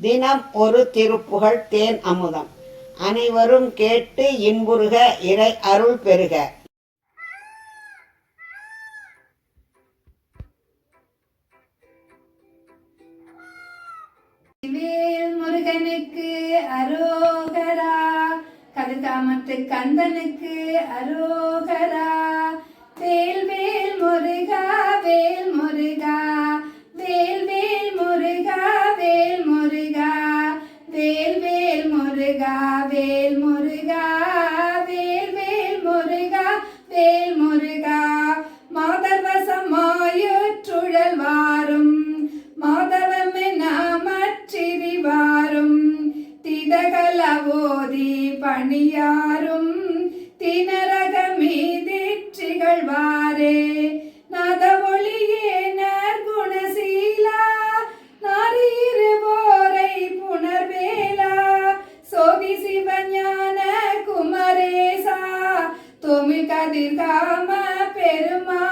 தினம் ஒரு திருப்புகழ் தேன் அமுதம். அனைவரும் கேட்டு இன்புறுக இறை அருள் பெறுக. முருகனுக்கு அரோகரா கதிர்காமத்து கந்தனுக்கு அரோகரா. வேல் வேல் பணியாரும் திணறக மீதிற்றிகள் வாரே. நதவொளியே நற்குணசீலா நாரீருவோரை புனர்வேலா சோதி சிவஞான குமரேசா தொமிழ் கதிர்காம பெருமா.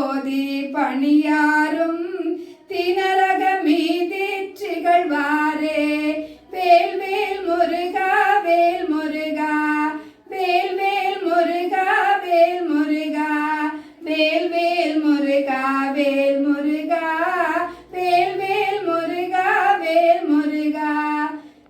ஓதி பணியாரும் தினரக மீதிகழ்வாரே வேல் வேல் முருகா வேல் முருகா வேல் வேல் முருகா வேல் முருகா வேல் வேல் முருகா வேல் முருகா வேல் வேல் முருகா வேல் முருகா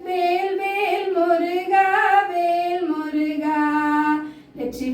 வேல் வேல் முருகா வேல் முருகா. வெற்றி